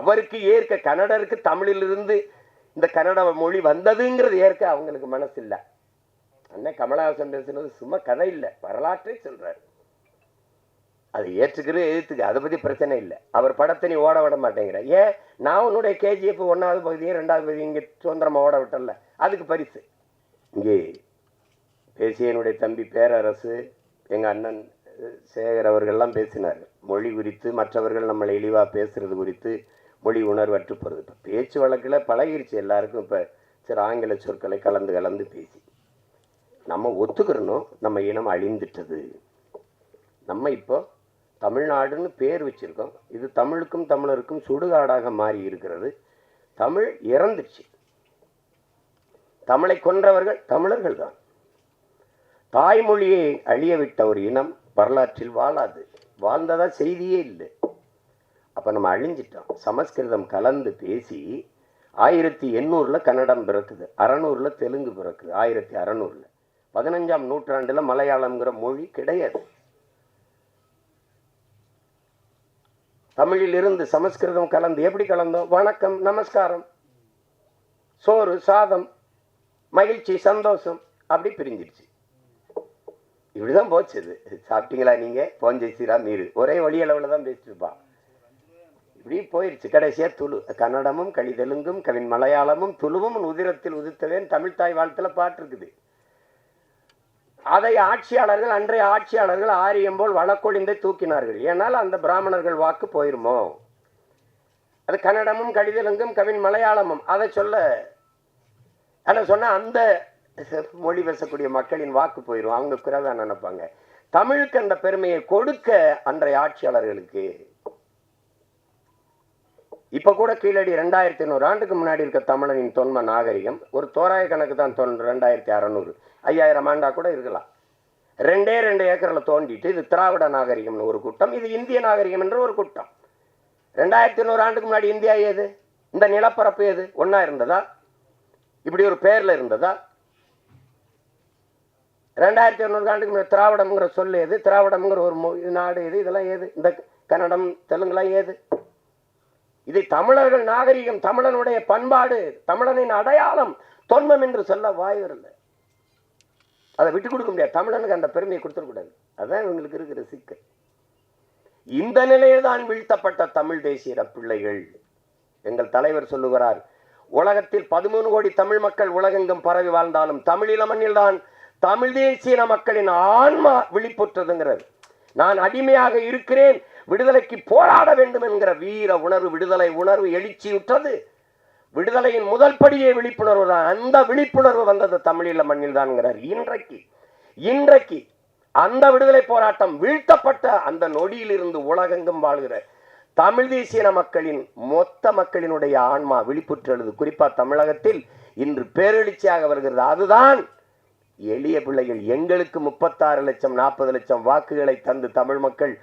அவருக்கு ஏற்க கன்னடருக்கு தமிழிலிருந்து இந்த கன்னட மொழி வந்ததுங்கிறது ஏற்க அவங்களுக்கு மனசு இல்லை அண்ணன் கமலஹாசன் பேசுனது சும்மா கதை இல்லை வரலாற்றை சொல்றாரு. அது ஏற்றுக்கிறது எதிர்த்துக்கு அதை பத்தி பிரச்சனை இல்லை. அவர் படத்தை நீ ஓட விட மாட்டேங்கிற. ஏன்? நான் உன்னுடைய கேஜிஎஃப் ஒன்றாவது பகுதியும் ரெண்டாவது பகுதி இங்கே சுதந்திரமா ஓட விட்டல அதுக்கு பரிசு. இங்கே பேசிய என்னுடைய தம்பி பேரரசு எங்கள் அண்ணன் சேகர் அவர்கள்லாம் பேசினார் மொழி குறித்து மற்றவர்கள் நம்மளை இழிவாக பேசுறது குறித்து மொழி உணர்வற்று போகிறது இப்போ பேச்சு வழக்கில் பழகிருச்சு எல்லாருக்கும். இப்போ சரி ஆங்கில சொற்களை கலந்து கலந்து பேசி. நம்ம ஒத்துக்கிறணும் நம்ம இனம் அழிந்துட்டது. நம்ம இப்போ தமிழ்நாடுன்னு பேர் வச்சிருக்கோம். இது தமிழுக்கும் தமிழருக்கும் சுடுகாடாக மாறி இருக்கிறது. தமிழ் இறந்துச்சு தமிழை கொன்றவர்கள் தமிழர்கள் தான். தாய்மொழியை அழிய விட்ட ஒரு இனம் வரலாற்றில் வாழாது. வாழ்ந்ததா செய்தியே இல்லை. அப்போ நம்ம அழிஞ்சிட்டோம். சமஸ்கிருதம் கலந்து பேசி ஆயிரத்தி எண்ணூறில் கன்னடம் பிறக்குது அறநூறில் தெலுங்கு பிறக்குது ஆயிரத்தி அறநூறில். பதினஞ்சாம் நூற்றாண்டில் மலையாளம்ங்கிற மொழி கிடையாது. தமிழில் இருந்து சமஸ்கிருதம் கலந்து எப்படி கலந்தோம்? வணக்கம் நமஸ்காரம். சோறு சாதம் மகிழ்ச்சி சந்தோஷம் அப்படி பிரிஞ்சிருச்சு இப்படிதான் போச்சு இது. சாப்பிட்டீங்களா நீங்க? போஞ்சேசிரா மீறு ஒரே வழி அளவில் தான் பேசிட்டு இருப்பான் இப்படி போயிருச்சு. கடைசியா துளு கன்னடமும் கலி தெலுங்கும் கவின் மலையாளமும் துளுவும் உதிரத்தில் உதித்தவேன். தமிழ்தாய் வாழ்த்துல பாட்டு இருக்குது அதை ஆட்சியாளர்கள் அன்றைய ஆட்சியாளர்கள் ஆரியம் போல் வழக்கொழிந்தை தூக்கினார்கள். ஏனால் அந்த பிராமணர்கள் வாக்கு போயிருமோ? அது கன்னடமும் கடிதலுங்கும் கவின் மலையாளமும். அதை சொல்ல அதை சொன்ன அந்த மொழி பேசக்கூடிய மக்களின் வாக்கு போயிடும் அவங்க குறைதான் நினைப்பாங்க. தமிழுக்கு அந்த பெருமையை கொடுக்க அன்றைய ஆட்சியாளர்களுக்கு இப்போ கூட கீழடி ரெண்டாயிரத்தி ஐநூறு ஆண்டுக்கு முன்னாடி இருக்க தமிழனின் தொன்ம நாகரிகம் ஒரு தோராய கணக்கு தான் தொன் ரெண்டாயிரத்தி அறநூறு. ஐயாயிரம் ஆண்டா கூட இருக்கலாம். ரெண்டே ரெண்டு ஏக்கரில் தோண்டிட்டு இது திராவிட நாகரிகம்னு ஒரு கூட்டம் இது இந்திய நாகரிகம் என்ற ஒரு கூட்டம். ரெண்டாயிரத்தி ஐநூறு ஆண்டுக்கு முன்னாடி இந்தியா ஏது? இந்த நிலப்பரப்பு ஏது? ஒன்றா இருந்ததா? இப்படி ஒரு பேரில் இருந்ததா? ரெண்டாயிரத்தி இரநூறு ஆண்டுக்கு முன்னாடி திராவிடம்ங்கிற சொல் ஏது? திராவிடம்ங்கிற ஒரு இது நாடு எது இதெல்லாம் ஏது? இந்த கன்னடம் தெலுங்குலாம் ஏது? இதை தமிழர்கள் நாகரிகம் தமிழனுடைய பண்பாடு தமிழனின் அடையாளம் தொன்மம் என்று சொல்ல வாய் அதை விட்டு கொடுக்க முடியாது. தமிழனுக்கு அந்த பெருமையை கொடுத்துடக்கூடாது அதான் இவங்களுக்கு இருக்கிற சிக்கல். இந்த நிலையில்தான் வீழ்த்தப்பட்ட தமிழ் தேசிய பிள்ளைகள். எங்கள் தலைவர் சொல்லுகிறார் உலகத்தில் பதிமூணு கோடி தமிழ் மக்கள் உலகெங்கும் பரவி வாழ்ந்தாலும் தமிழில மண்ணில்தான் தமிழ் தேசிய மக்களின் ஆன்மா விழிப்புற்றதுங்கிறது. நான் அடிமையாக இருக்கிறேன் விடுதலைக்கு போராட வேண்டும் என்கிற வீர உணர்வு விடுதலை உணர்வு எழுச்சியுற்றது. விடுதலையின் முதல் படியே விழிப்புணர்வு தான். அந்த விழிப்புணர்வு வந்தது தமிழீழ மண்ணில் தான்ங்கிறார். இன்றைக்கு இன்றைக்கு அந்த விடுதலை போராட்டம் வீழ்த்தப்பட்ட அந்த நொடியிலிருந்து உலகெங்கும் வாழ்கிற தமிழ் தேசிய மக்களின் மொத்த மக்களினுடைய ஆன்மா விழிப்புற்றெழுது குறிப்பா தமிழகத்தில் இன்று பேரெழுச்சியாக வருகிறது. அதுதான் எளிய பிள்ளைகள் எங்களுக்கு முப்பத்தாறு லட்சம் நாற்பது லட்சம் வாக்குகளை தந்து தமிழ் மக்கள்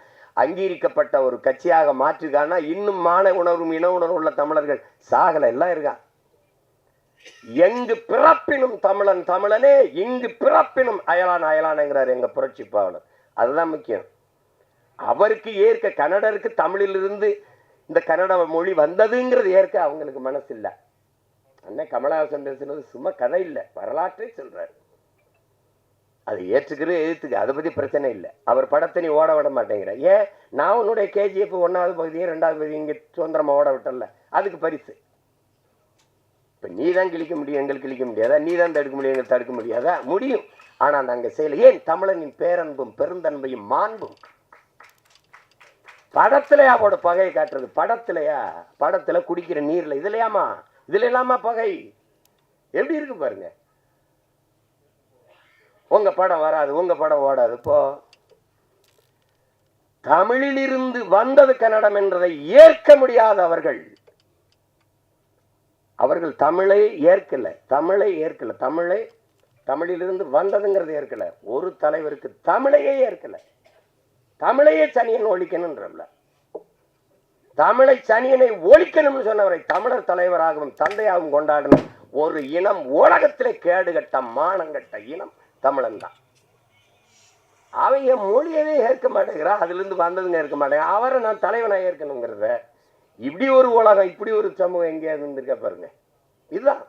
அங்கீகரிக்கப்பட்ட ஒரு கட்சியாக மாற்றிருக்காங்கன்னா இன்னும் மான உணர்வும் இன உணர்வு உள்ள தமிழர்கள் சாகல எல்லாம் இருக்கான் எங்கு பிறப்பினும் தமிழன் தமிழனே இங்கு பிறப்பினும் அயலான் அயலான்ங்கிறார் எங்க புரட்சி பாவலர். அதுதான் முக்கியம். அவருக்கு ஏற்க கன்னடருக்கு தமிழிலிருந்து இந்த கன்னட மொழி வந்ததுங்கிறது ஏற்க அவங்களுக்கு மனசு இல்லை அண்ணன் கமலஹாசன் பேசுனது சும்மா கதை இல்லை வரலாற்றை சொல்றாரு. அது ஏற்றுக்கிறது எதிர்த்துக்கு அதை பற்றி பிரச்சனை இல்லை. அவர் படத்தை நீ ஓட விட மாட்டேங்கிற. ஏன்? நான் உன்னுடைய கேஜிஎஃப் ஒன்றாவது பகுதியும் ரெண்டாவது பகுதி இங்கே சுதந்திரமா ஓட விட்டல அதுக்கு பரிசு. இப்போ நீ தான் கிழிக்க முடியும் எங்களுக்கு கிழிக்க முடியாதா? நீ தான் தடுக்க முடியும் எங்களுக்கு தடுக்க முடியாதா? முடியும். ஆனால் நாங்கள் செய்யலை ஏன் தமிழனின் பேரன்பும் பெருந்தன்மையும் மாண்பும்? படத்துலயா அவரோட பகையை காட்டுறது. படத்துலையா? படத்தில் குடிக்கிற நீரில். இதுலையாமா இதுல இல்லாமா பகை. எப்படி இருக்கு பாருங்க. உங்க படம் வராது உங்க படம் ஓடாது போ. தமிழிலிருந்து வந்தது கன்னடம் என்றதை ஏற்க முடியாத அவர்கள். அவர்கள் தமிழை ஏற்கல தமிழை ஏற்கல தமிழை தமிழிலிருந்து வந்ததுங்கிறது ஏற்கல. ஒரு தலைவருக்கு தமிழையே ஏற்கல. தமிழையே சனியன் ஒழிக்கணும்ன்றல தமிழை சனியனை ஒழிக்கணும்னு சொன்னவரை தமிழர் தலைவராகவும் தந்தையாகவும் கொண்டாடணும். ஒரு இனம் உலகத்திலே கேடுகட்ட மானங்கட்ட இனம். தமிழன் தான் அவங்க மொழியவே ஏற்க மாட்டேங்கிறா அதுலேருந்து வந்ததுங்க ஏற்க மாட்டேங்க அவரை நான் தலைவனாக ஏற்கணுங்கிறத இப்படி ஒரு உலகம் இப்படி ஒரு சமூகம் எங்கேயாவது இருந்திருக்கா பாருங்க. இதுதான்.